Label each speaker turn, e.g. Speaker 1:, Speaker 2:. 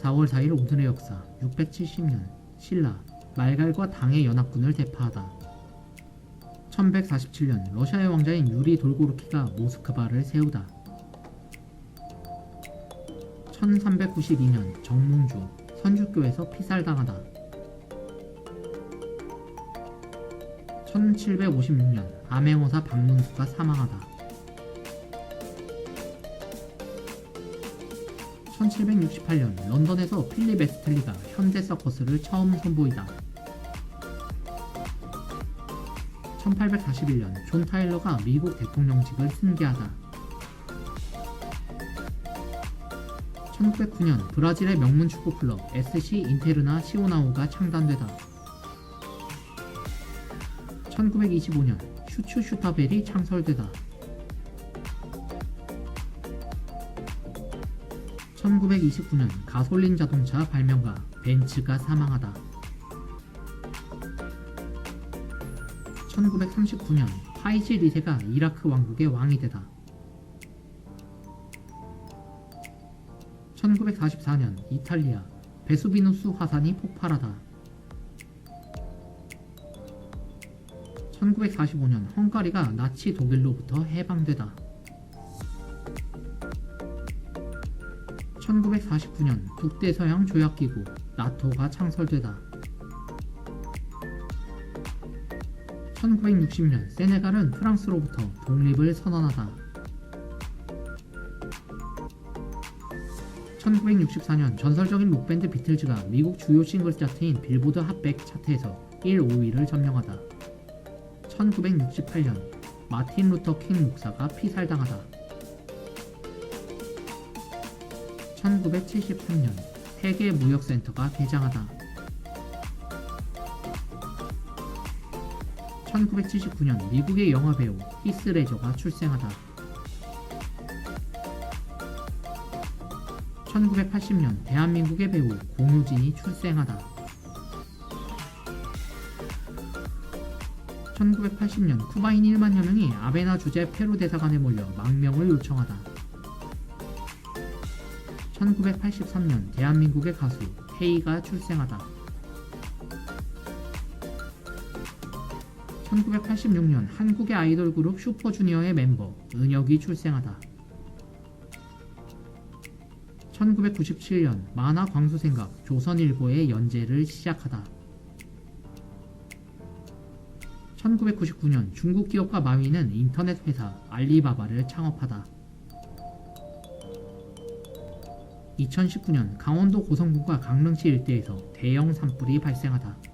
Speaker 1: 4월 4일 오늘의 역사 670년 신라 말갈과 당의 연합군을 대파하다. 1147년 러시아의 왕자인 유리 돌고르키가 모스크바를 세우다. 1392년 정몽주 선주교에서 피살당하다. 1756년 암행어사 박문수가 사망하다 1768년 런던에서 필립 에스틀리가 현대 서커스를 처음 선보이다. 1841년 존 타일러가 미국 대통령직을 승계하다. 1909년 브라질의 명문 축구 클럽 SC 인테르나 시오나우가 창단되다. 1925년 슈츠 슈타벨이 창설되다. 1929년 가솔린 자동차 발명가 벤츠가 사망하다. 1939년 파이시 리세가 이라크 왕국의 왕이 되다. 1944년 이탈리아 베수비누스 화산이 폭발하다. 1945년 헝가리가 나치 독일로부터 해방되다. 1949년 북대서양 조약기구 나토가 창설되다. 1960년 세네갈은 프랑스로부터 독립을 선언하다. 1964년 전설적인 록밴드 비틀즈가 미국 주요 싱글 차트인 빌보드 핫백 차트에서 1, 5위를 점령하다. 1968년 마틴 루터 킹 목사가 피살당하다. 1973년 세계 무역센터가 개장하다. 1979년 미국의 영화 배우 히스 레저가 출생하다. 1980년 대한민국의 배우 공유진이 출생하다. 1980년 쿠바인 1만 여 명이 아베나 주재 페루 대사관에 몰려 망명을 요청하다. 1983년 대한민국의 가수 헤이가 출생하다. 1986년 한국의 아이돌 그룹 슈퍼주니어의 멤버 은혁이 출생하다. 1997년 만화 광수생각 조선일보의 연재를 시작하다. 1999년 중국 기업가 마위는 인터넷 회사 알리바바를 창업하다. 2019년 강원도 고성군과 강릉시 일대에서 대형 산불이 발생하다.